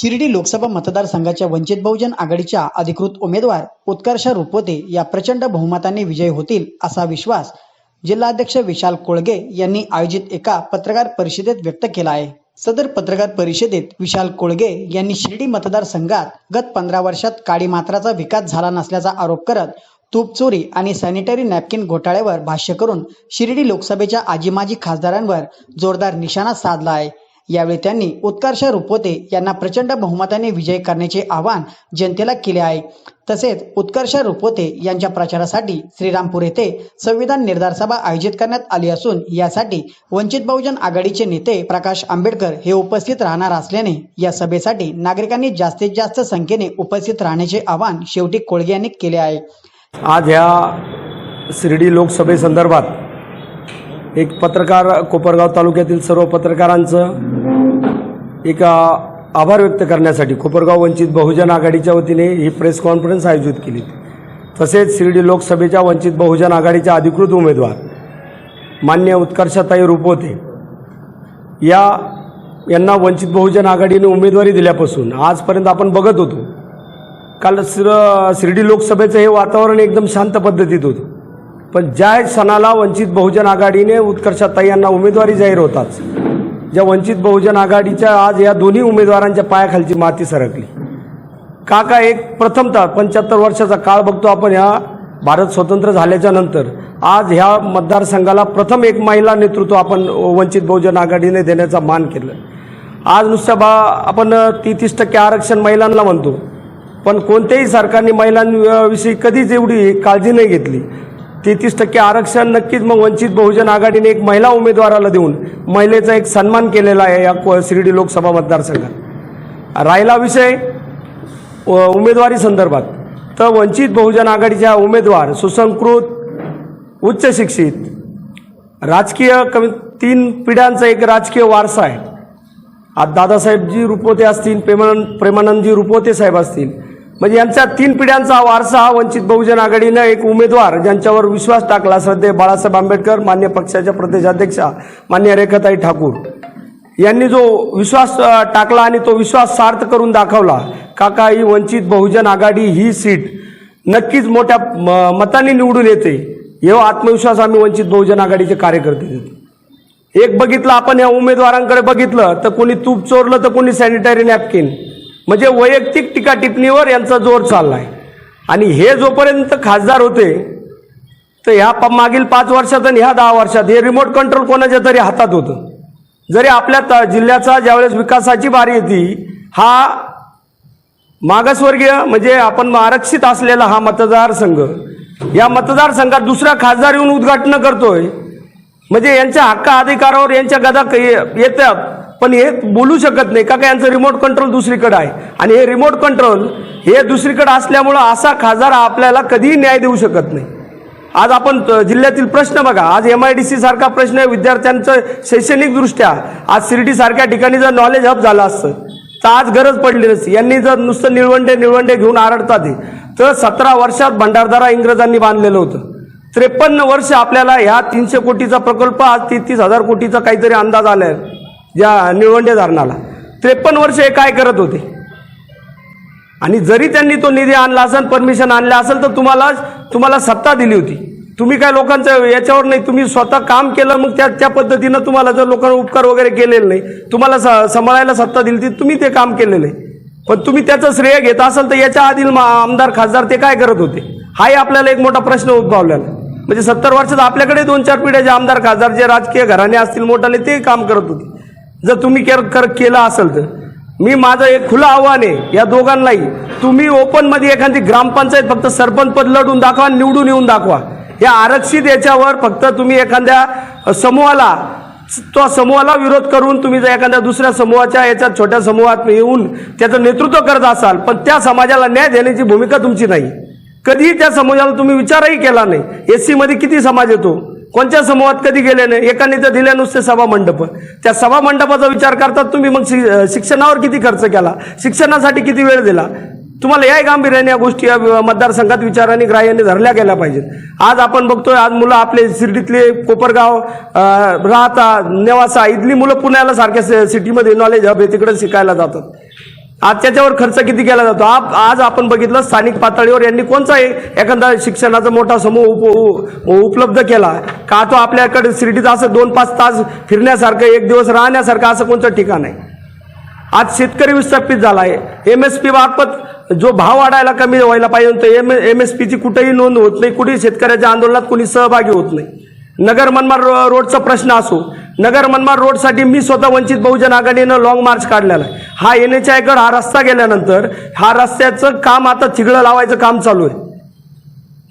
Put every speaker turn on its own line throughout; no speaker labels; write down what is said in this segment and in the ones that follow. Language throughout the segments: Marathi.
शिर्डी लोकसभा मतदारसंघाच्या वंचित बहुजन आघाडीच्या अधिकृत उमेदवार उत्कर्षा रुपवते या प्रचंड बहुमताने विजयी होतील असा विश्वास जिल्हाध्यक्ष विशाल कोळगे यांनी आयोजित एका पत्रकार परिषदेत व्यक्त केला आहे. सदर पत्रकार परिषदेत विशाल कोळगे यांनी शिर्डी मतदारसंघात गत पंधरा वर्षात काळी मात्राचा विकास झाला नसल्याचा आरोप करत तूप चोरी आणि सॅनिटरी नॅपकिन घोटाळ्यावर भाष्य करून शिर्डी लोकसभेच्या आजीमाजी खासदारांवर जोरदार निशाणा साधला आहे. यावेळी त्यांनी उत्कर्ष रुपवते यांना प्रचंड बहुमताने विजय करण्याचे आवाहन जनतेला केले आहे. तसेच उत्कर्ष रुपवते यांच्या प्रचारासाठी श्रीरामपूर येथे संविधान निर्धार सभा आयोजित करण्यात आली असून यासाठी वंचित बहुजन आघाडीचे नेते प्रकाश आंबेडकर हे उपस्थित राहणार असल्याने या सभेसाठी नागरिकांनी जास्तीत जास्त संख्येने उपस्थित राहण्याचे आवाहन शेवटी कोळगे यांनी केले आहे.
आज ह्या शिर्डी लोकसभेसंदर्भात एक पत्रकार कोपरगाव तालुक्यातील सर्व पत्रकारांचं एक आभार व्यक्त करण्यासाठी कोपरगाव वंचित बहुजन आघाडीच्या वतीने ही प्रेस कॉन्फरन्स आयोजित केली. तसेच शिर्डी लोकसभेच्या वंचित बहुजन आघाडीच्या अधिकृत उमेदवार मान्य उत्कर्षताई रुपवते या यांना वंचित बहुजन आघाडीने उमेदवारी दिल्यापासून आजपर्यंत आपण बघत होतो. काल शिर शिर्डी लोकसभेचं हे वातावरण एकदम शांत पद्धतीत होतं. पण ज्या सणाला वंचित बहुजन आघाडीने उत्कर्षताई यांना उमेदवारी जाहीर होताच ज्या वंचित बहुजन आघाडीच्या आज या दोन्ही उमेदवारांच्या पायाखालची माती सरकली. का का एक प्रथमतः पंच्याहत्तर वर्षाचा काळ बघतो आपण ह्या भारत स्वतंत्र झाल्याच्यानंतर आज ह्या मतदारसंघाला प्रथम एक महिला नेतृत्व आपण वंचित बहुजन आघाडीने देण्याचा मान केलं. आज नुसतं बा आपण तेहतीस टक्के आरक्षण महिलांना म्हणतो. पण कोणत्याही सरकारने महिलांविषयी कधीच एवढी काळजी नाही घेतली. तेहतीस टक्के आरक्षण नक्कीच मग वंचित बहुजन आघाडीने एक महिला उमेदवाराला देऊन महिलेचा एक सन्मान केलेला आहे या को- शिर्डी लोकसभा मतदारसंघात. राहिला विषय उमेदवारी संदर्भात. तर वंचित बहुजन आघाडीच्या उमेदवार सुसंस्कृत उच्च शिक्षित राजकीय कमी तीन पिढ्यांचा एक राजकीय वारसा आहे. आज दादासाहेबजी रुपवते असतील प्रेमानंद प्रेमानंदजी रुपोते साहेब असतील म्हणजे यांच्या तीन पिढ्यांचा वारसा हा वंचित बहुजन आघाडीनं एक उमेदवार ज्यांच्यावर विश्वास टाकला. श्रद्धे बाळासाहेब आंबेडकर मान्य पक्षाच्या प्रदेशाध्यक्षा मान्य रेखाताई ठाकूर. यांनी जो विश्वास टाकला आणि तो विश्वास सार्थ करून दाखवला काका ही वंचित बहुजन आघाडी ही सीट नक्कीच मोठ्या म- मताने निवडून येते. एवढा आत्मविश्वास आम्ही वंचित बहुजन आघाडीचे कार्यकर्ते देतो. एक बघितलं आपण या उमेदवारांकडे बघितलं तर कोणी तूप चोरलं तर कोणी सॅनिटरी नॅपकिन म्हणजे वैयक्तिक टीका टिप्पणीवर यांचा जोर चाललाय. आणि हे जोपर्यंत खासदार होते तर ह्या प- मागील पाच वर्षात आणि ह्या दहा वर्षात हे रिमोट कंट्रोल कोणाच्या तरी हातात होतं. जरी आपल्या त- जिल्ह्याचा ज्यावेळेस विकासाची बारी येते हा मागासवर्गीय म्हणजे आपण आरक्षित असलेला हा मतदारसंघ या मतदारसंघात दुसरा खासदार येऊन उद्घाटन करतोय म्हणजे यांच्या हक्का अधिकारावर यांच्या गदा ये- येतात पण हे बोलू शकत नाही का का यांचं रिमोट कंट्रोल दुसरीकडे आहे? आणि हे रिमोट कंट्रोल हे दुसरीकडे असल्यामुळं असा खासदार आपल्याला कधीही न्याय देऊ शकत नाही. आज आपण त- जिल्ह्यातील प्रश्न बघा. आज एम आय डी सी सारखा प्रश्न आहे विद्यार्थ्यांचं शैक्षणिक दृष्ट्या आज शिर्डी सारख्या ठिकाणी जर नॉलेज हब झालं असतं तर आज गरज पडली नसती. यांनी जर नुसतं निळवंडे निळवंडे घेऊन आरडतात तर सतरा वर्षात भंडारदारा इंग्रजांनी बांधलेलं होतं. त्रेपन्न वर्ष आपल्याला ह्या तीनशे कोटीचा प्रकल्प आज तेहतीस हजार कोटीचा काहीतरी अंदाज आलाय. या निळवंडे धरणाला. त्रेपन्न वर्ष हे काय करत होते? आणि जरी त्यांनी तो निधी आणला असेल परमिशन आणलं असेल तर तुम्हाला तुम्हाला सत्ता दिली होती. तुम्ही काय लोकांचं याच्यावर नाही तुम्ही स्वतः काम केलं मग त्या त्या पद्धतीनं तुम्हाला जर लोकांना उपकार वगैरे केलेले नाही तुम्हाला स- सांभाळायला सत्ता दिली ती तुम्ही ते काम केलेलं आहे पण तुम्ही त्याचं श्रेय घेत असाल तर याच्या आधील मा- आमदार खासदार ते काय करत होते? हाही आपल्याला एक मोठा प्रश्न उद्भवलेला. म्हणजे सत्तर वर्षात आपल्याकडे दोन चार पिढ्याचे आमदार खासदार जे राजकीय घराणे असतील मोठाले ते काम करत होते. जर तुम्ही केर- कर केलं असेल तर. मी माझं एक खुलं आव्हान आहे या दोघांनाही. तुम्ही ओपनमध्ये एखादी ग्रामपंचायत फक्त सरपंच पद लढून दाखवा निवडून येऊन दाखवा. या आरक्षित याच्यावर फक्त तुम्ही एखाद्या समूहाला तो समूहाला विरोध करून तुम्ही जर एखाद्या दुसऱ्या समूहाच्या याच्यात छोट्या समूहात येऊन त्याचं नेतृत्व करत असाल पण त्या समाजाला न्याय देण्याची भूमिका तुमची नाही. कधीही त्या समाजाला तुम्ही विचारही केला नाही. एस सीमध्ये किती समाज येतो? कोणत्या समूहात कधी गेले नाही? एकाने तर दिल्या नुसते सभा मंडप. त्या सभा मंडपाचा विचार करतात तुम्ही मग शि- शिक्षणावर किती खर्च केला? शिक्षणासाठी किती वेळ दिला? तुम्हाला याही गांभीर्याने या गोष्टी या मतदारसंघात विचाराने ग्राह्याने धरल्या गेल्या पाहिजेत. आज आपण बघतोय आज मुलं आपले शिर्डीतले कोपरगाव राहता नेवासा इथली मुलं पुण्याला सारख्या सिटीमध्ये नॉलेज हब आहे तिकडे शिकायला जातात. आज त्याच्यावर खर्च किती केला जातो? आप आज आपण बघितलं स्थानिक पातळीवर यांनी कोणचा एखादा शिक्षणाचा मोठा समूह उप उ- उपलब्ध केला. का तो आपल्याकडे शिर्डीचा असं दोन पाच तास फिरण्यासारखं एक दिवस राहण्यासारखं असं कोणतं ठिकाण आहे? आज शेतकरी विस्थापित झाला आहे एम एस पी मार्फत जो भाव वाढायला कमी व्हायला पाहिजे तो एम एम एस पीची कुठेही नोंद होत नाही. कुठेही शेतकऱ्याच्या आंदोलनात कोणी सहभागी होत नाही. नगर मनमाड रो- रोडचा प्रश्न असो नगर मनमाड रोडसाठी मी स्वतः वंचित बहुजन आघाडीनं लॉंग मार्च काढलेला आहे. हा एन एच आयकड हा रस्ता गेल्यानंतर हा रस्त्याचं काम आता चिगळं लावायचं काम चालू आहे.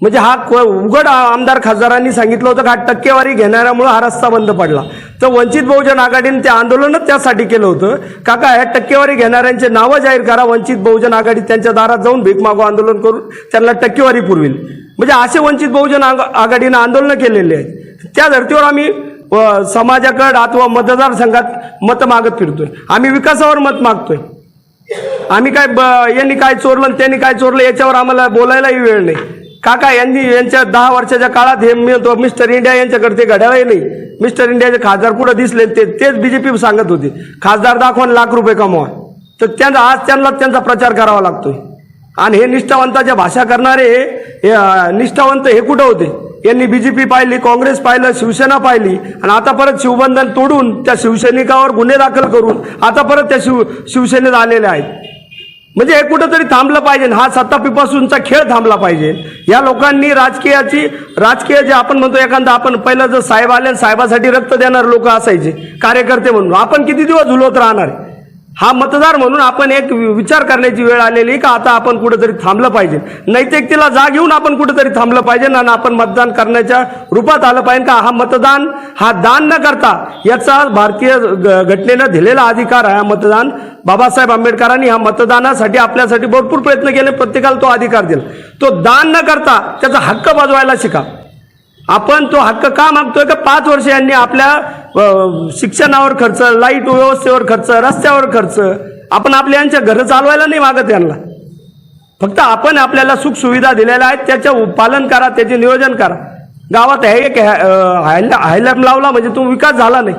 म्हणजे हा उघड आमदार खासदारांनी सांगितलं होतं का हा टक्केवारी घेणाऱ्यामुळं हा रस्ता बंद पडला. तर वंचित बहुजन आघाडीने ते आंदोलनच त्यासाठी केलं होतं. काका ह्या टक्केवारी घेणाऱ्यांचे नावं जाहीर करा वंचित बहुजन आघाडी त्यांच्या दारात जाऊन भीक मागो आंदोलन करून त्यांना टक्केवारी पुरवेल. म्हणजे असे वंचित बहुजन आघाडीनं आंदोलनं केलेली आहेत. त्या धर्तीवर आम्ही समाजाकडं समाजाकडे अथवा मतदारसंघात मत मागत फिरतोय. आम्ही विकासावर मत मागतोय. आम्ही काय ब- यांनी काय चोरलं आणि त्यांनी काय चोरलं याच्यावर आम्हाला बोलायलाही वेळ नाही. काका यांनी यांच्या दहा वर्षाच्या काळात हे मिळतो मिस्टर इंडिया यांच्याकडे ते घड्याळही नाही. मिस्टर इंडियाचे खासदार कुठं दिसले ते तेच बीजेपी सांगत होते. खासदार दाखवा लाख रुपये कमवा. तर त्यांचा आज त्यांना त्यांचा प्रचार करावा लागतोय. आणि हे निष्ठावंताच्या भाषा करणारे हे निष्ठावंत हे कुठं होते? यांनी बीजेपी पाहिली काँग्रेस पाहिलं शिवसेना पाहिली. आणि आता परत शिवबंधन तोडून त्या शिवसैनिकावर गुन्हे दाखल करून आता परत त्या शिव शिवसेनेत आलेले आहेत. म्हणजे हे कुठंतरी थांबलं पाहिजे. हा सत्तापीपासूनचा खेळ थांबला पाहिजे. या लोकांनी राजकीयाची राजकीय जे आपण म्हणतो एखादा आपण पहिलं जर साहेब आले साहेबासाठी रक्त देणारे लोक असायचे कार्यकर्ते म्हणून. आपण किती दिवस झुलवत राहणार? आहे? हा मतदार म्हणून आपण एक विचार करण्याची वेळ आलेली का? आता आपण कुठेतरी थांबलं पाहिजे. नैतिकतेला जाग घेऊन आपण कुठेतरी थांबलं पाहिजे आणि आपण मतदान करण्याच्या रूपात आलं पाहिजे का? हा मतदान हा दान न करता याचा भारतीय ग- घटनेनं दिलेला अधिकार आहे हा मतदान. बाबासाहेब आंबेडकरांनी हा मतदानासाठी आपल्यासाठी भरपूर प्रयत्न केले. प्रत्येकाला तो अधिकार दिला. तो दान न करता त्याचा हक्क बजवायला शिका. आपण तो हक्क का मागतोय का? पाच वर्ष यांनी आपल्या शिक्षणावर खर्च लाइट व्यवस्थेवर खर्च रस्त्यावर खर्च आपण आपल्या यांच्या घरं चालवायला नाही मागत यांना. फक्त आपण आपल्याला सुख सुविधा दिलेल्या आहेत त्याचं पालन करा त्याचे नियोजन करा. गावात हे एक हायलॅम लावला म्हणजे तो विकास झाला नाही.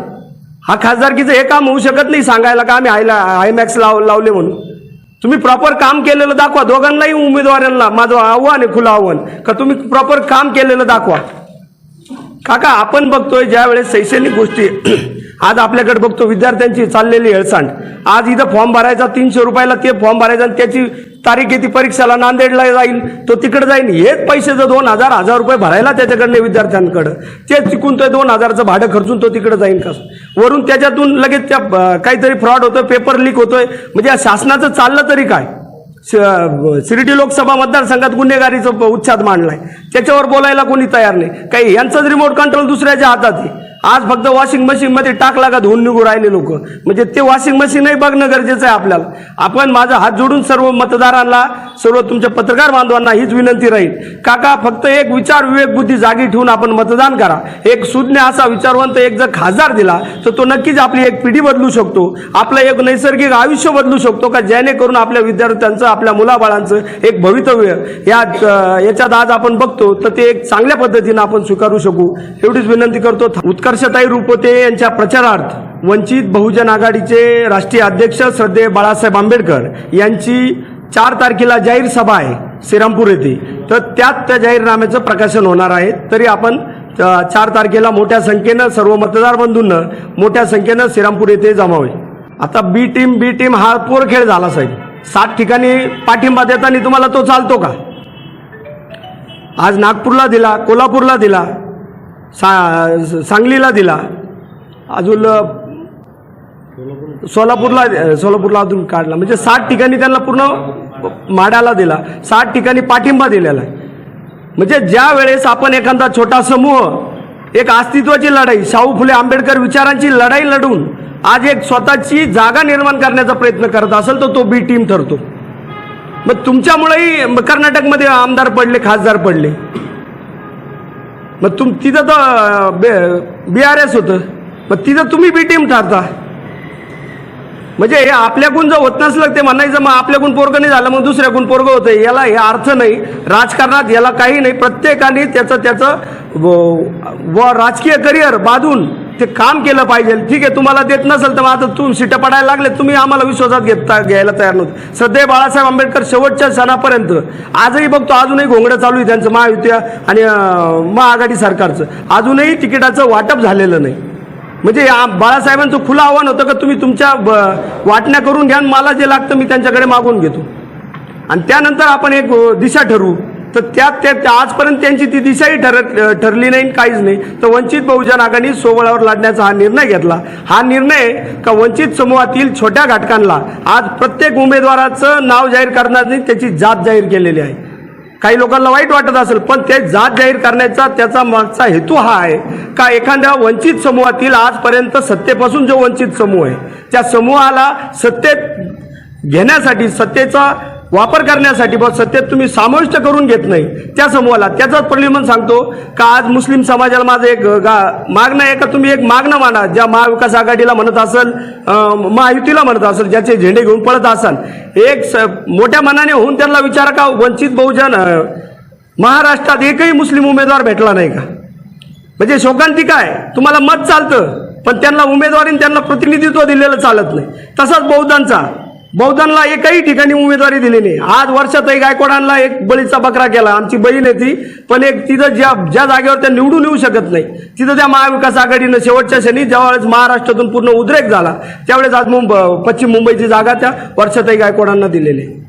हा खासदारकीचं हे काम होऊ शकत नाही सांगायला का आम्ही हायला हायमॅक्स लाव लावले म्हणून. तुम्ही प्रॉपर काम केलेलं दाखवा दोघांनाही उमेदवारांना माझं आव्हान आहे खुलं आव्हान. का तुम्ही प्रॉपर काम केलेलं दाखवा. काका आपण बघतोय ज्या वेळेस शैक्षणिक गोष्टी आज आपल्याकडे बघतो विद्यार्थ्यांची चाललेली हेळसांड. आज इथं फॉर्म भरायचा तीनशे रुपयाला ते फॉर्म भरायचा आणि त्याची तारीख येते परीक्षेला नांदेडला जाईल तो तिकडे जाईल हेच पैसे जर दोन हजार हजार रुपये भरायला त्याच्याकडनं विद्यार्थ्यांकडं ते चुकून तो दोन हजारचं भाडं खर्चून तो तिकडे जाईल कसं वरून त्याच्यातून लगेच त्या काहीतरी फ्रॉड होतोय पेपर लीक होतोय. म्हणजे या शासनाचं चाललं तरी काय? शिर्डी लोकसभा मतदारसंघात गुन्हेगारीचा उच्छाद मांडलाय. त्याच्यावर बोलायला कोणी तयार नाही. काही यांचाच रिमोट कंट्रोल दुसऱ्याच्या हातात आहे. आज फक्त वॉशिंग मशीन मध्ये टाकला का धुवून निघू राहिले लोक. म्हणजे ते वॉशिंग मशीनही बघणं गरजेचं आहे आपल्याला. आपण माझा हात जोडून सर्व मतदारांना सर्व तुमच्या पत्रकार बांधवांना हीच विनंती राहील. काका फक्त एक विचार विवेक बुद्धी जागी ठेवून आपण मतदान करा. एक सुज्ञ असा विचारवंत एक जर खासदार दिला तर तो नक्कीच आपली एक पिढी बदलू शकतो. आपलं एक नैसर्गिक आयुष्य बदलू शकतो का? जेणेकरून आपल्या विद्यार्थ्यांचं आपल्या मुलाबाळांचं एक भवितव्य या याच्यात आज आपण बघतो तर ते एक चांगल्या पद्धतीनं आपण स्वीकारू शकू. एवढीच विनंती करतो. उत्कर्षताई रूपते यांच्या प्रचारार्थ वंचित बहुजन आघाडीचे राष्ट्रीय अध्यक्ष श्रद्धेय बाळासाहेब आंबेडकर यांची चार तारखेला जाहीर सभा आहे श्रीरामपूर येथे. तर त्यात त्या जाहीरनाम्याचं प्रकाशन होणार आहे. तरी आपण चार तारखेला मोठ्या संख्येनं सर्व मतदार बंधूंना मोठ्या संख्येनं श्रीरामपूर येथे जमावे. आता बी टीम बी टीम हा पोर खेळ झाला साहेब. सात ठिकाणी पाठिंबा देताना तुम्हाला तो चालतो का? आज नागपूरला दिला कोल्हापूरला दिला सा सांगलीला दिला. अजून सोलापूरला सोलापूरला अजून काढला. म्हणजे सात ठिकाणी त्यांना पूर्ण माड्याला दिला. सात ठिकाणी पाठिंबा दिलेला. आहे म्हणजे ज्या वेळेस आपण एखादा छोटा समूह एक अस्तित्वाची लढाई शाहू फुले आंबेडकर विचारांची लढाई लढून आज एक स्वतःची जागा निर्माण करण्याचा प्रयत्न करत असेल तर तो बी टीम ठरतो. मग तुमच्यामुळेही कर्नाटकमध्ये आमदार पडले खासदार पडले. मग तुम तिथं तर बी आर एस होतं. मग तिथं तुम्ही बी टीम ठरता. म्हणजे हे आपल्याकडून जर होत नसलं ते म्हणायचं मग आपल्याकडून पोरगं नाही झालं मग दुसऱ्याकडून पोरगं होतं. याला हे अर्थ नाही. राजकारणात याला काही नाही. प्रत्येकाने त्याचं त्याचं व राजकीय करिअर बांधून ते काम केलं पाहिजे. ठीक आहे तुम्हाला देत नसेल तर मग आता तुम्ही सीटं पडायला लागले तुम्ही आम्हाला विश्वासात घेता घ्यायला तयार नव्हते. सध्या बाळासाहेब आंबेडकर शेवटच्या सणापर्यंत आजही बघतो अजूनही घोंगडं चालू आहे त्यांचं महायुती आणि महाआघाडी सरकारचं. अजूनही तिकिटाचं वाटप झालेलं नाही. म्हणजे बाळासाहेबांचं खुलं आव्हान होतं का तुम्ही तुमच्या ब- वाटण्या करून घ्या आणि मला जे लागतं मी त्यांच्याकडे मागून घेतो. आणि त्यानंतर आपण एक दिशा ठरवू. तर त्यात त्या त्या- आजपर्यंत त्यांची ती दिशाही ठर ठरली नाही आणि काहीच नाही. तर वंचित बहुजन आघाडी सोबळावर लढण्याचा हा निर्णय घेतला. हा निर्णय का वंचित समूहातील छोट्या घटकांना आज प्रत्येक उमेदवाराचं नाव जाहीर करणार नाही त्याची जात जाहीर केलेली आहे. काही लोकांना वाईट वाटत असेल पण ते जात जाहीर करण्याचा त्याचा मागचा हेतू हा आहे. का एखाद्या वंचित समूहातील आजपर्यंत सत्तेपासून जो वंचित समूह आहे त्या समूहाला सत्तेत घेण्यासाठी सत्तेचा वापर करण्यासाठी बा सत्तेत तुम्ही समाविष्ट करून घेत नाही. त्या समूहाला त्याचाच परिणाम सांगतो का आज मुस्लिम समाजाला माझं एक गा- मागणं आहे का? तुम्ही एक मागणं मांडा. ज्या महाविकास आघाडीला म्हणत असेल महायुतीला म्हणत असेल ज्याचे झेंडे घेऊन पळत असाल एक स- मोठ्या मनाने होऊन त्यांना विचारा का वंचित बहुजन महाराष्ट्रात एकही मुस्लिम उमेदवार भेटला नाही का? म्हणजे शोकांतिका आहे तुम्हाला मत चालतं पण त्यांना उमेदवारीने त्यांना प्रतिनिधित्व दिलेलं चालत नाही. तसाच बौद्धांचा. बौद्धांना एकही ठिकाणी उमेदवारी दिली नाही. आज वर्षातही गायकवाडांना एक बळीचा बकरा केला. आमची बहीण आहे ती पण एक तिथं ज्या ज्या जागेवर त्या निवडून येऊ शकत नाही तिथं त्या महाविकास आघाडीनं शेवटच्या क्षणी ज्यावेळेस महाराष्ट्रातून पूर्ण उद्रेक झाला त्यावेळेस आज मुंब पश्चिम मुंबईची जागा त्या वर्षातही गायकवाडांना दिलेली आहे.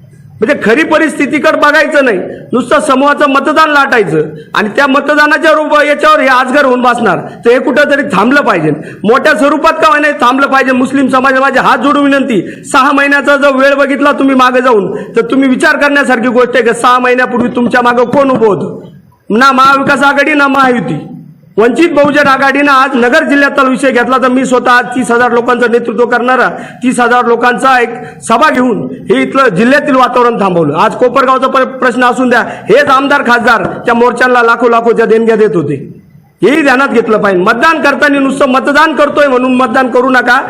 म्हणजे खरी परिस्थितीकडे बघायचं नाही. नुसतं समूहाचं मतदान लाटायचं आणि त्या मतदानाच्या रूप याच्यावर हे आजगर होऊन बसणार. तर हे कुठंतरी थांबलं पाहिजे. मोठ्या स्वरूपात का नाही थांबलं पाहिजे? मुस्लिम समाजाला माझे हात जोडून विनंती. सहा महिन्याचा जर वेळ बघितला तुम्ही मागे जाऊन तर तुम्ही विचार करण्यासारखी गोष्ट आहे की सहा महिन्यापूर्वी तुमच्या मागं कोण उभं होतं? ना महाविकास आघाडी ना महायुती. वंचित बहुजन आघाडीनं आज नगर जिल्ह्याचा विषय घेतला तर मी स्वतः आज तीस हजार लोकांचं नेतृत्व करणारा तीस हजार लोकांचा एक सभा घेऊन हे इथलं जिल्ह्यातील वातावरण थांबवलं. आज कोपरगावचा प्रश्न असून द्या हेच आमदार खासदार त्या मोर्चांना लाखो लाखोच्या देणग्या देत होते. हेही ध्यानात घेतलं पाहिजे. मतदान करताना नुसतं मतदान करतोय म्हणून मतदान करू नका.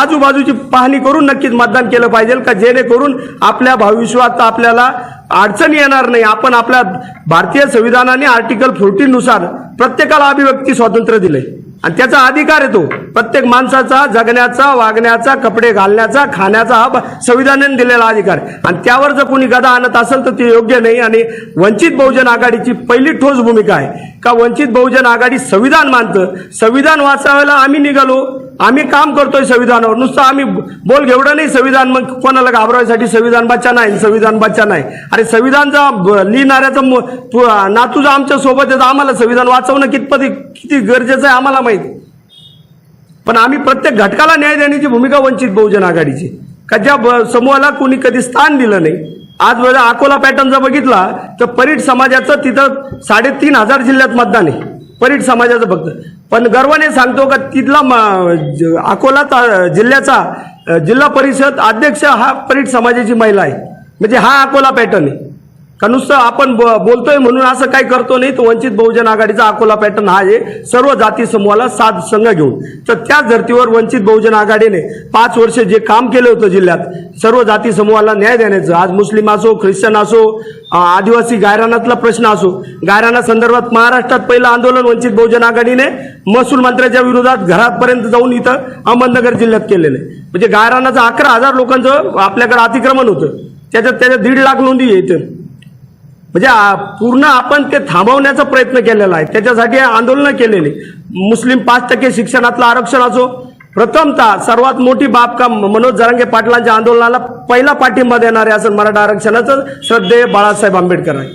आजूबाजूची पाहणी करून नक्कीच मतदान केलं पाहिजे का जेणेकरून आपल्या भविष्यात आपल्याला अडचणी येणार नाही. आपण आपल्या भारतीय संविधानाने आर्टिकल फोर्टीन नुसार प्रत्येकाला अभिव्यक्ती स्वातंत्र्य दिले आणि त्याचा अधिकार आहे तो. प्रत्येक माणसाचा जगण्याचा वागण्याचा कपडे घालण्याचा खाण्याचा हा संविधानाने दिलेला अधिकार. आणि त्यावर जर कोणी गदा आणत असेल तर ते योग्य नाही आणि वंचित बहुजन आघाडीची पहिली ठोस भूमिका आहे. का वंचित बहुजन आघाडी संविधान मानतं? संविधान वाचावायला आम्ही निघालो. आम्ही काम करतोय संविधानावर. नुसतं आम्ही बोल घेवढं नाही संविधान मग कोणाला घाबरवायसाठी संविधान बच्चा नाही संविधान बच्चा नाही. अरे संविधानचा लिहिणाऱ्याचा नातूचा आमच्यासोबत आम्हाला संविधान वाचवणं कितपत किती गरजेचं आहे आम्हाला माहिती पण आम्ही प्रत्येक घटकाला न्याय देण्याची भूमिका वंचित बहुजन आघाडीची. का ज्या समूहाला कोणी कधी स्थान दिलं नाही आज माझा अकोला पॅटर्न जर बघितला तर परीट समाजाचं तिथं साडेतीन हजार जिल्ह्यात मतदान आहे. परीट समाजाचं फक्त. पण गर्वाने सांगतो का तिथला अकोला जिल्ह्याचा जिल्हा परिषद अध्यक्ष हा परीट समाजाची महिला आहे. म्हणजे हा अकोला पॅटर्न आहे. का नुसतं आपण ब- बोलतोय म्हणून असं काही करतो नाही तर वंचित बहुजन आघाडीचा अकोला पॅटर्न हा आहे. सर्व जाती समूहाला साथ संघ घेऊन. तर त्याच धर्तीवर वंचित बहुजन आघाडीने पाच वर्ष जे काम केलं होतं जिल्ह्यात सर्व जाती समूहाला न्याय देण्याचं आज मुस्लिम असो ख्रिश्चन असो आदिवासी गायरानातला प्रश्न असो गायराना संदर्भात महाराष्ट्रात पहिलं आंदोलन वंचित बहुजन आघाडीने महसूल मंत्र्याच्या विरोधात घरापर्यंत जाऊन इथं अहमदनगर जिल्ह्यात केलेलं आहे. म्हणजे गायरानाचं अकरा हजार लोकांचं आपल्याकडे अतिक्रमण होतं. त्याच्यात त्याच्या दीड लाख नोंदी आहे इथं. म्हणजे पूर्ण आपण ते थांबवण्याचा प्रयत्न केलेला आहे. त्याच्यासाठी आंदोलनं केलेली. मुस्लिम पाच टक्के शिक्षणातलं आरक्षण असो. प्रथमतः सर्वात मोठी बाब का मनोज जरांगे पाटलांच्या आंदोलनाला पहिला पाठिंबा देणारे असं मराठा आरक्षणाचं श्रद्धेय बाळासाहेब आंबेडकर आहे.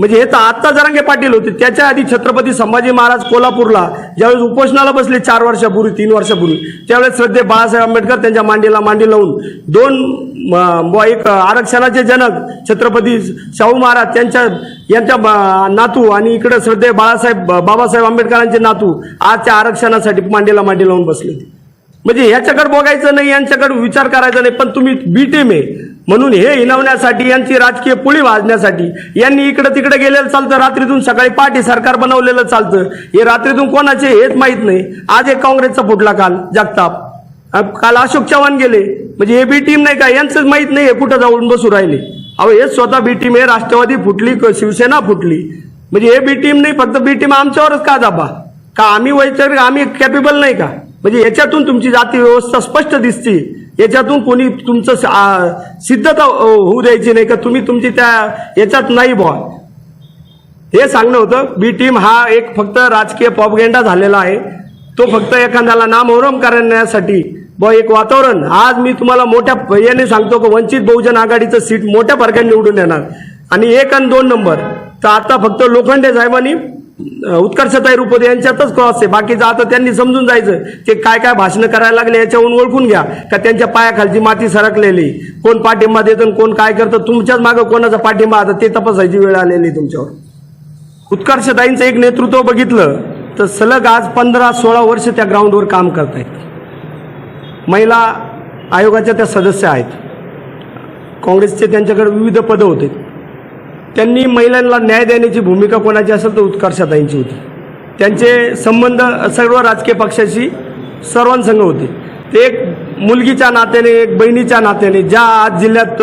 म्हणजे हे तर आत्ता जरांगे पाटील होते. त्याच्या आधी छत्रपती संभाजी महाराज कोल्हापूरला ज्यावेळेस उपोषणाला बसले चार वर्षापूर्वी तीन वर्षापूर्वी त्यावेळेस श्रद्धे बाळासाहेब आंबेडकर त्यांच्या मांडीला मांडी लावून दोन एक आरक्षणाचे जनक छत्रपती शाहू महाराज त्यांच्या यांच्या नातू आणि इकडे श्रद्धे बाळासाहेब बाबासाहेब आंबेडकरांचे नातू आज त्या आरक्षणासाठी मांडीला मांडी लावून बसले. म्हणजे ह्याच्याकडे बघायचं नाही यांच्याकडे विचार करायचा नाही पण तुम्ही बी टीम आहे. म्हणून हे हिनवण्यासाठी यांची राजकीय पुळी वाजण्यासाठी यांनी इकडं तिकडे गेलेलं चालतं रात्रीतून सकाळी पहाटे सरकार बनवलेलं चालतं. हे रात्रीतून कोणाचे हेच माहीत नाही. आज एक काँग्रेसचा फुटला काल जगताप. काल अशोक चव्हाण गेले. म्हणजे हे बी टीम नाही का यांचंच माहीत नाही हे कुठं जाऊन बसू राहिले. अहो हे स्वतः बी टीम आहे राष्ट्रवादी फुटली शिवसेना फुटली. म्हणजे हे बी टीम नाही फक्त बी टीम आमच्यावरच का जाबा का आम्ही वैचारिक आम्ही कॅपेबल नाही का? म्हणजे याच्यातून तुमची जाती व्यवस्था स्पष्ट दिसते. याच्यातून कोणी तुमचं सिद्धता होऊ द्यायची नाही का? तुम्ही तुमची त्या याच्यात नाही बुवा. हे सांगणं होतं बी टीम हा एक फक्त राजकीय पॉपगेंडा झालेला आहे. तो फक्त एखाद्याला नामोहरम करण्यासाठी. व एक वातावरण. आज मी तुम्हाला मोठ्या याने सांगतो की वंचित बहुजन आघाडीचं सीट मोठ्या फरकाने निवडून येणार. आणि एक आणि दोन नंबर. तर आता फक्त लोखंडे साहेबांनी उत्कर्षताई रुपदे यांच्यातच क्रॉस आहे. बाकीचं आता त्यांनी समजून जायचं ते काय काय भाषणं करायला लागले याच्याहून ओळखून घ्या. का त्यांच्या पायाखालची माती सरकलेली. कोण पाठिंबा देतं कोण काय करतं तुमच्याच मागं कोणाचा पाठिंबा? आता ते तपासायची वेळ आलेली तुमच्यावर. उत्कर्षताईंचं एक नेतृत्व बघितलं तर सलग आज पंधरा सोळा वर्ष त्या ग्राउंडवर काम करतायत. महिला आयोगाच्या त्या सदस्य आहेत. काँग्रेसचे त्यांच्याकडे विविध पदं होते. त्यांनी महिलांना न्याय देण्याची भूमिका कोणाची असेल तर उत्कर्षताईंची होती. त्यांचे संबंध सर्व राजकीय पक्षाशी सर्वांसंग होते. ते एक मुलगीच्या नात्याने एक बहिणीच्या नात्याने ज्या आज जिल्ह्यात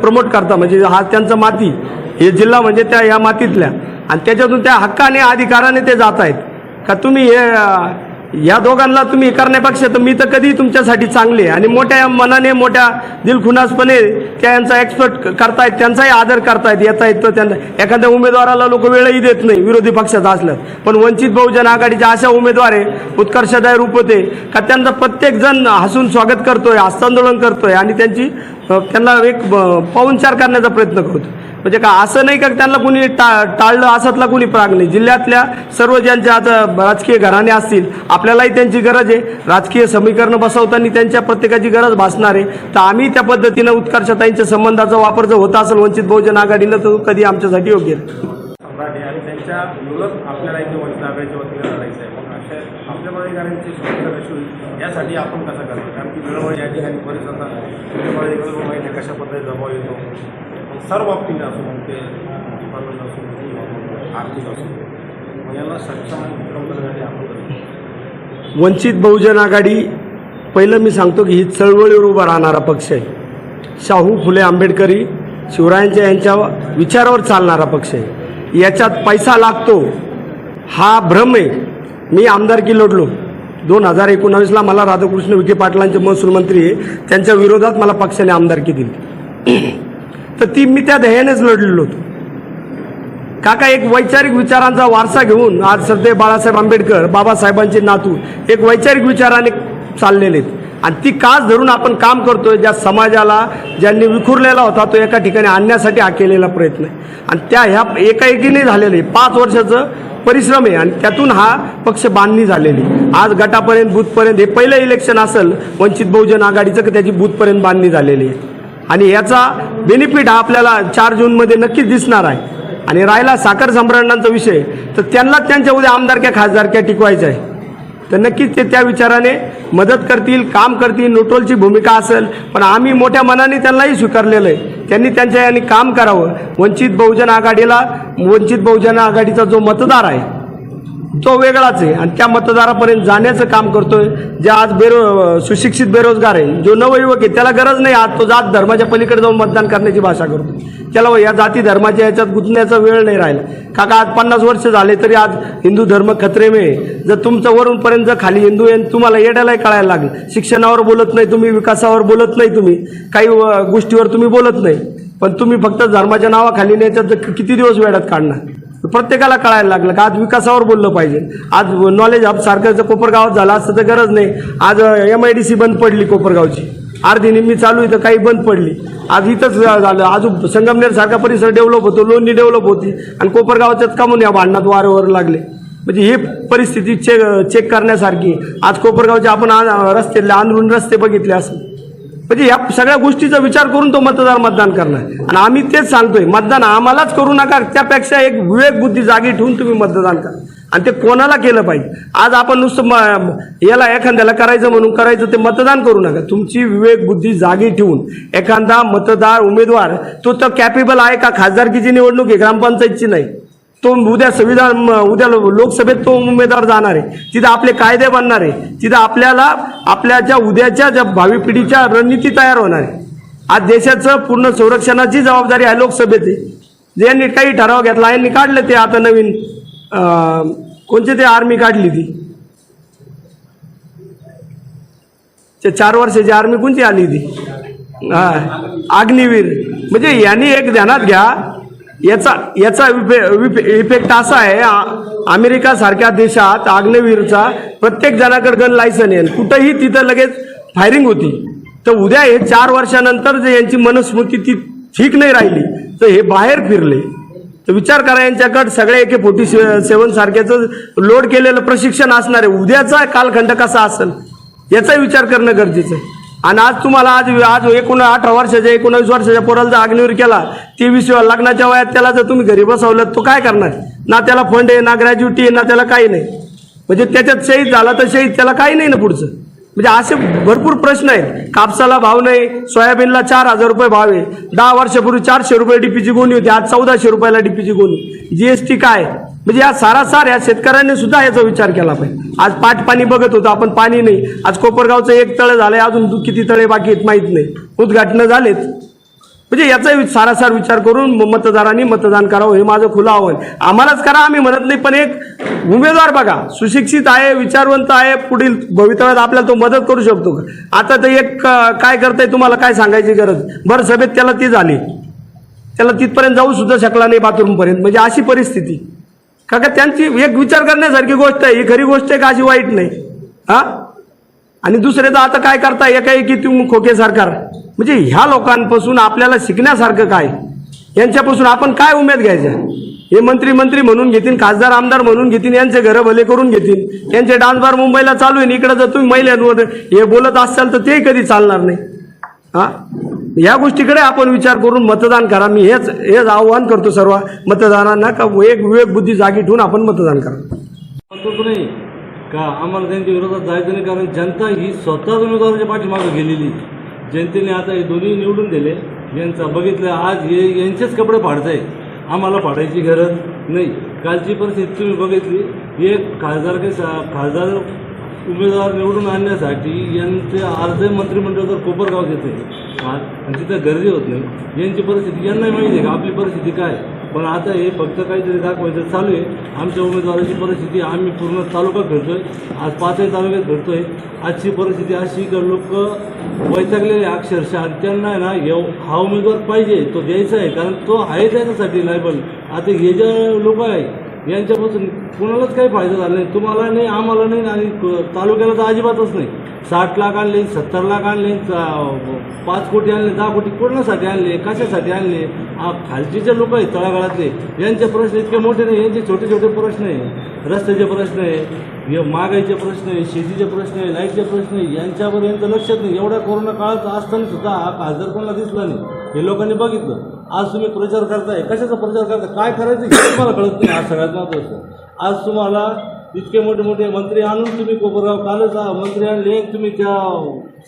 प्रमोट करता म्हणजे हा त्यांचं माती हे जिल्हा म्हणजे त्या या मातीतल्या. आणि त्याच्यातून त्या हक्काने अधिकाराने ते जात आहेत. का तुम्ही हे या दोघांना तुम्ही करण्यापेक्षा तर मी तर कधी तुमच्यासाठी चांगले आणि मोठ्या मनाने मोठ्या दिलखुनासपणे त्या यांचा एक्सपर्ट करतायत त्यांचाही आदर करतायत येता येतं त्यांना एखाद्या उमेदवाराला लोक वेळही देत नाही विरोधी पक्षाचा असलं. पण वंचित बहुजन आघाडीचे अशा उमेदवार आहे उत्कर्षदाय रूप होते का त्यांचा प्रत्येक जण हसून स्वागत करतोय हस्तांदोलन करतोय आणि त्यांची त्यांना एक पाहुणचार करण्याचा प्रयत्न करतो म्हणजे का असं नाही का त्यांना कुणी टा टाळलं असतला कुणी प्राग नाही जिल्ह्यातल्या सर्व ज्यांचे आता राजकीय घराणे असतील आपल्यालाही त्यांची गरज आहे. राजकीय समीकरणं बसवताना त्यांच्या प्रत्येकाची गरज भासणार आहे. तर आम्ही त्या पद्धतीनं उत्कर्षताईंच्या संबंधाचा वापर जर होता असेल वंचित बहुजन आघाडीनं तर कधी आमच्यासाठी योग्य
आणि त्यांच्या विरोध आपल्याला इथे वंचित आघाडीच्या वतीने लढायचं आहे मग अशा आपल्या पदाधिकाऱ्यांची सुरक्षा कशी होईल यासाठी आपण कसं करतो कारण की वेळोवेळी या ठिकाणी परिसरात वेळोवेळी कशा पद्धतीने दबाव येतो? सर्व बाबतीने असो मग ते डिपार्टमेंट असो आर्थिक असो. याला सक्षम करण्यासाठी आपण
वंचित बहुजन आघाडी पहिलं मी सांगतो की ही चळवळीवर उभा राहणारा पक्ष आहे. शाहू फुले आंबेडकरी शिवरायांच्या यांच्या विचारावर चालणारा पक्ष आहे. याच्यात पैसा लागतो. हा भ्रम आहे. मी आमदारकी लढलो. दोन हजार एकोणावीसला मला राधाकृष्ण विखे पाटलांचे महसूल मंत्री आहे. त्यांच्या विरोधात मला पक्षाने आमदारकी दिली. तर ती मी त्या ध्येयानेच लढलेलो होतो. काका एक वैचारिक विचारांचा वारसा घेऊन आज सध्या बाळासाहेब आंबेडकर बाबासाहेबांचे नातू एक वैचारिक विचाराने चाललेले आहेत. आणि ती कास धरून आपण काम करतोय ज्या समाजाला ज्यांनी विखुरलेला होता तो एका ठिकाणी आणण्यासाठी हा केलेला प्रयत्न आहे. आणि त्या ह्या एकाएकीने झालेले पाच वर्षाचं परिश्रम आहे आणि त्यातून हा पक्ष बांधणी झालेली आज गटापर्यंत बूथपर्यंत हे पहिलं इलेक्शन असेल वंचित बहुजन आघाडीचं की त्याची बूथपर्यंत बांधणी झालेली आहे. आणि याचा बेनिफिट हा आपल्याला चार जूनमध्ये नक्कीच दिसणार आहे. आणि राहिला साखर संभ्रांडांचा विषय तर त्यांना त्यांच्या उद्या आमदारक्या खासदारक्या टिकवायच्या आहे. तर नक्कीच ते त्या विचाराने मदत करतील काम करतील नोटोलची भूमिका असेल पण आम्ही मोठ्या मनाने त्यांनाही स्वीकारलेलं आहे. त्यांनी त्यांच्या यांनी काम करावं. वंचित बहुजन आघाडीला वंचित बहुजन आघाडीचा जो मतदार आहे तो वेगळाच आहे. आणि त्या मतदारापर्यंत जाण्याचं काम करतोय. जे आज बेरो सुशिक्षित बेरोजगार आहे जो नवयुवक आहे त्याला गरज नाही आज तो जात धर्माच्या पलीकडे जाऊन मतदान करण्याची भाषा करतो त्याला या जाती धर्माच्या याच्यात गुंतण्याचा वेळ नाही राहिला. काका आज पन्नास वर्ष झाले तरी आज हिंदू धर्म खत्रेमे आहे. जर तुमचं वरूनपर्यंत जर खाली हिंदू आहे तुम्हाला येड्यालाही कळायला लागलं. शिक्षणावर बोलत नाही तुम्ही विकासावर बोलत नाही तुम्ही. काही गोष्टीवर तुम्ही बोलत नाही. पण तुम्ही फक्त धर्माच्या नावाखाली नाही याच्यात किती दिवस वेळात काढणार? प्रत्येकाला कळायला लागलं का आज विकासावर बोललं पाहिजे. आज नॉलेज हब सारखं कोपरगावात झालं असतं तर गरज नाही. आज एम आय डी सी बंद पडली कोपरगावची. अर्धी निम्मी चालू इथं काही बंद पडली. आज इथंच झालं. अजून संगमनेर सारखा परिसर डेव्हलप होतो लोणी डेव्हलप होती. आणि कोपरगावच्याच कामून या भांडणात वारेवर लागले. म्हणजे ही परिस्थिती चेक चेक करण्यासारखी. आज कोपरगावचे आपण आ- रस्ते अंदरून रस्ते बघितले असं म्हणजे या सगळ्या गोष्टीचा विचार करून तो मतदार मतदान करणार. आणि आम्ही तेच सांगतोय मतदान आम्हालाच करू नका त्यापेक्षा एक विवेक बुद्धी जागी ठेवून तुम्ही मतदान करा. आणि ते कोणाला केलं पाहिजे? आज आपण नुसतं म- याला एखाद्याला करायचं म्हणून करायचं ते मतदान करू नका. तुमची विवेक बुद्धी जागी ठेवून एखादा मतदार उमेदवार तो तर कॅपेबल आहे का? खासदारकीची निवडणूक आहे ग्रामपंचायतची नाही. तो उद्या संविधान उद्या लोकसभेत तो उमेदवार जाणार आहे. तिथं आपले कायदे बनणार आहे. तिथं आपल्याला आपल्याच्या उद्याच्या ज्या भावी पिढीच्या रणनीती तयार होणार आहे. आज देशाचं पूर्ण संरक्षणाची जबाबदारी आहे लोकसभेची. ज्यांनी काही ठराव घेतला यांनी काढले ते आता नवीन कोणते कोणती ते आर्मी काढली ती. ते चार वर्षाची आर्मी कोणती आली ती? हा अग्निवीर म्हणजे यांनी एक ध्यानात घ्या याचा याचा इफेक्ट असा आहे अमेरिकासारख्या अमेरिका सारख्या देशात आग्नेवीरचा प्रत्येक जणाकडे गन लायसन आहे. कुठंही तिथं लगेच फायरिंग होती. तर उद्या हे चार वर्षानंतर जे यांची मनस्मृती ती ठीक नाही राहिली तर हे बाहेर फिरले. तर विचार करा यांच्याकडे सगळे एके फोर्टी सेवन सारख्याचं लोड केलेलं प्रशिक्षण असणार आहे. उद्याचा कालखंड कसा असेल? याचा विचार करणं गरजेचं आहे. आणि आज तुम्हाला आज आज एकूण अठरा वर्षाच्या एकोणावीस वर्षाच्या पोराला जर अग्निवर केला तेवीस लग्नाच्या वयात त्याला जर तुम्ही घरी बसवलं तो काय करणार? ना त्याला फंड आहे ना ग्रॅज्युटी आहे ना त्याला काही नाही. म्हणजे त्याच्यात शहीद झाला तर शहीद त्याला काही नाही ना पुढचं. म्हणजे असे भरपूर प्रश्न आहेत. कापसाला भाव नाही सोयाबीनला चार हजार रुपये भाव आहे. दहा वर्षापूर्वी चारशे रुपये डीपीची गोणी होती आज चौदाशे रुपयाला डीपीची गोणी. जीएसटी काय? म्हणजे या सारासार या शेतकऱ्यांनी सुद्धा याचा विचार केला पाहिजे. आज पाट पाणी बघत होतो आपण पाणी नाही. आज कोपरगावचं एक तळ झालंय अजून किती तळे बाकी आहेत माहीत नाही. उद्घाटनं झालेत. म्हणजे याचा वि- सारासार विचार करून मतदारांनी मतदान करावं हे माझं खुलं आव्हान. आम्हालाच करा आम्ही म्हणत नाही पण एक उमेदवार बघा. सुशिक्षित आहे विचारवंत आहे पुढील भवितव्यात आपल्याला तो मदत करू शकतो का? आता तर एक काय करताय तुम्हाला काय सांगायची गरज? बरं सभेत त्याला ती झाली. त्याला तिथपर्यंत जाऊ सुद्धा शकला नाही बाथरूमपर्यंत. म्हणजे अशी परिस्थिती. का त्यांची एक विचार करण्यासारखी गोष्ट आहे. ही खरी गोष्ट आहे का अशी वाईट नाही? हा? आणि दुसरे तर आता काय करता? एकाएकी तुम्ही खोके सरकार? म्हणजे ह्या लोकांपासून आपल्याला शिकण्यासारखं काय? यांच्यापासून आपण काय उमेद घ्यायच्या हे मंत्री मंत्री म्हणून घेतील खासदार आमदार म्हणून घेतील यांचे घरं भले करून घेतील यांचे डान्स बार मुंबईला चालू आहे इकडे जर तुम्ही महिलांवर हे बोलत असाल तर तेही कधी चालणार नाही? हा? या गोष्टीकडे आपण विचार करून मतदान करा. मी हेच हेच आव्हान करतो सर्व मतदारांना का एक विवेक बुद्धी जागी ठेवून आपण मतदान करा.
नाही का आम्हाला त्यांच्या विरोधात जायचं नाही? कारण जनता ही स्वतःच उमेदवाराच्या पाठीमागं गेलेली जनतेने आता हे दोन्ही निवडून दिले. यांचा बघितलं आज हे यांचेच कपडे फाडताय आम्हाला फाडायची गरज नाही. कालची परिस्थिती तुम्ही बघितली. एक खासदार काही खासदार उमेदवार निवडून आणण्यासाठी यांचे अर्धे मंत्रिमंडळ तर कोपरगाव येते आणि तिथं गर्दी होत नाही. यांची परिस्थिती यांनाही माहिती आहे का? आपली परिस्थिती काय? पण आता हे फक्त काहीतरी दाखवायचं चालू आहे. आमच्या उमेदवाराची परिस्थिती आम्ही पूर्ण तालुका फिरतोय आज पाचही तालुक्यात फिरतोय आजची परिस्थिती अशी का लोक वैतागलेले अक्षरशः. आणि त्यांना आहे ना एव हा उमेदवार पाहिजे तो द्यायचा आहे. कारण तो आहे त्याच्यासाठी लायबल आता हे जे लोक आहे यांच्यापासून कुणालाच काही फायदा झाला नाही. तुम्हाला नाही आम्हाला नाही आणि तालुक्याला तर अजिबातच नाही. साठ लाख आणले सत्तर लाख आणले चा- पाच कोटी आणले दहा कोटी कोणासाठी आणले कशासाठी आणले? आ, खालचे जे लोक आहेत तळागाळातले यांचे प्रश्न इतके मोठे नाही यांचे छोटे छोटे प्रश्न आहे. रस्त्याचे प्रश्न आहे हे महागाईचे प्रश्न आहे शेतीचे प्रश्न आहे लाईटचे प्रश्न आहे यांच्यावर यांचं लक्षात नाही. एवढ्या कोरोना काळात असताना सुद्धा हा खासदार कोणाला दिसला नाही. हे लोकांनी बघितलं. आज तुम्ही प्रचार करताय कशाचा प्रचार करताय काय करायचं हे तुम्हाला कळत नाही आज सगळ्यात महत्त्वाचं. आज तुम्हाला इतके मोठे मोठे मंत्री आणून तुम्ही कोपरगाव कालच मंत्री आणले तुम्ही त्या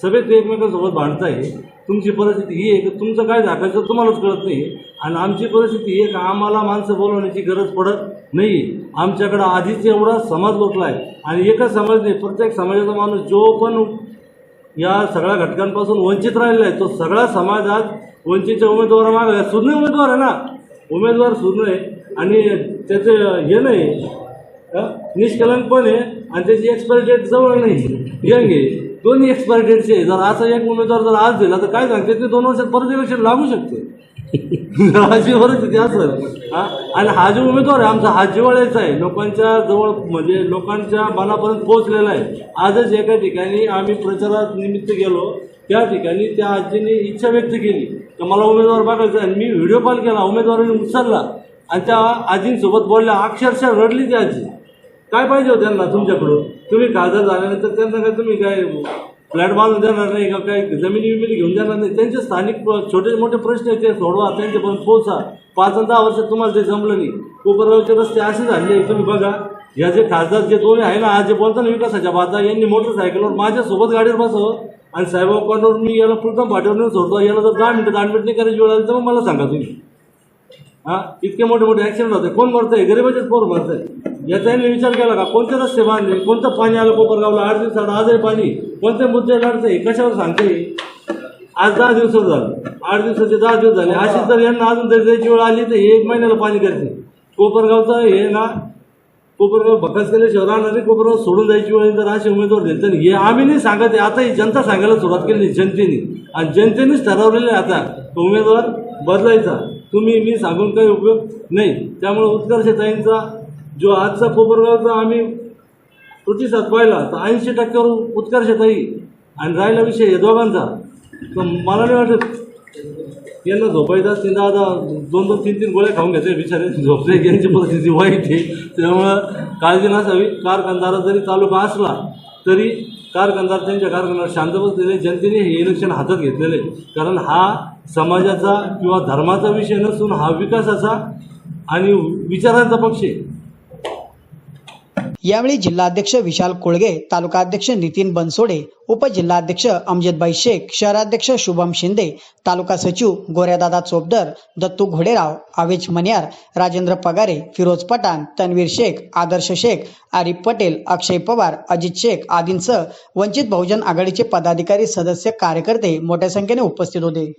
सभेत एकमेकांसोबत भांडताय. तुमची परिस्थिती ही आहे की तुमचं काय झाकायचं तुम्हालाच कळत नाही. आणि आमची परिस्थिती ही आहे का आम्हाला माणसं बोलवण्याची गरज पडत नाही. आमच्याकडं आधीच एवढा समाज लोटला आहे आणि एकच समाज नाही प्रत्येक समाजाचा माणूस जो पण या सगळ्या घटकांपासून वंचित राहिलेला आहे तो सगळा समाज आज वंचितच्या उमेदवारा मागे सुज्ञ उमेदवार आहे ना. उमेदवार सुज्ञ आहे. आणि त्याचं हे नाही. हं? निष्कलंक पण आहे. आणि त्याची एक्सपायरी डेट जवळ नाही. यंग आहे. दोन्ही एक्सपायरी डेटचे आहे. जर असा एक उमेदवार जर आज दिला तर काय सांगते? ते दोन वर्षात परत इलेक्शन लागू शकते. अशी परिस्थिती असेल हा? आणि हा जो उमेदवार आहे आमचा हा जिवाळ्याचा आहे. लोकांच्या जवळ म्हणजे लोकांच्या मनापर्यंत पोहोचलेला आहे. आजच एका ठिकाणी आम्ही प्रचारात निमित्त गेलो. त्या ठिकाणी त्या आजीने इच्छा व्यक्त केली. तर मला उमेदवार बघायचा आहे. आणि मी व्हिडिओ कॉल केला उमेदवाराने उचलला. आणि त्या आजींसोबत बोलल्या अक्षरशः रडली ती आजी. काय पाहिजे हो त्यांना तुमच्याकडून? तुम्ही खासदार झाल्यानंतर त्यांना काय तुम्ही काय फ्लॅट बांधून देणार नाही का? काय जमिनी विमिनी घेऊन देणार नाही? त्यांचे स्थानिक छोटे मोठे प्रश्न आहेत ते सोडवा त्यांच्यापर्यंत पोहोचा. पाच आणि दहा वर्षात तुम्हाला ते जमलं नाही. कोपरगावचे रस्ते असे झाले तुम्ही बघा. या जे खासदार जे दोन्ही आहे ना आज जे बोलता ना विकासाच्या बाजा यांनी मोटरसायकलवर माझ्यासोबत गाडीवर बसव. आणि साहेबांवर मी याला पूर्ण पाठवून सोडतो. याला जर दहा मिनटं दहा मिनिट नाही करायची वेळ आली तर मग मला सांगा तुम्ही. हां? इतके मोठे मोठे ॲक्सिडेंट होते कोण मरतंय? गरीबाचेच पोर मरतंय. याचा यांनी विचार केला का? कोणते रस्ते बांधले? कोणतं पाणी आलं कोपरगावला? आठ दिवसात आजही पाणी. कोणते मुद्दे लढते कशावर सांगते? आज दहा दिवस झाले. आठ दिवसाचे दहा दिवस झाले. अशी जर यांना अजून तरी द्यायची वेळ आली तर हे एक महिन्याला पाणी करते. कोपरगावचं हे ना कोपरगाव भकास केल्याशिवाय कोपरगाव सोडून जायची वेळ तर असे उमेदवार दिले तर. हे आम्ही नाही सांगत आहे. आता ही जनता सांगायला सुरुवात केली जनतेने. आणि जनतेनेच ठरवलेलं आहे आता तो उमेदवार बदलायचा. तुम्ही मी सांगून काही उपयोग नाही. त्यामुळे उत्कर्षताईंचा जो आजचा कोपरगावचा आम्ही प्रतिसाद पाहिला तर ऐंशी टक्क्यावर उत्कर्षताई आणि राहिला विषय या दोघांचा. तर मला नाही वाटत यांना झोपायचं त्यांना आता दोन दोन तीन तीन गोळ्या खाऊन घ्यायचे बिचारे. झोपले यांची परिस्थिती वाईट आहे. त्यामुळं काळजी नसावी. कारखानदारा जरी तालुका असला तरी कारखानदार त्यांच्या कारखानदार शांत बसलेले जनतेने हे इलेक्शन हातात घेतलेले कारण हा समाजाचा किंवा धर्माचा विषय नसून हा विकासाचा आणि विचारांचा पक्ष आहे.
यावेळी जिल्हाध्यक्ष विशाल कोळगे तालुकाध्यक्ष नितीन बनसोडे उपजिल्हाध्यक्ष अमजदबाई शेख शहराध्यक्ष शुभम शिंदे तालुका सचिव गोऱ्यादादा चोपदर दत्तू घोडेराव आवेश मन्यार राजेंद्र पगारे फिरोज पठाण तन्वीर शेख आदर्श शेख आरिफ पटेल अक्षय पवार अजित शेख आदींसह वंचित बहुजन आघाडीचे पदाधिकारी सदस्य कार्यकर्ते मोठ्या संख्येने उपस्थित होते.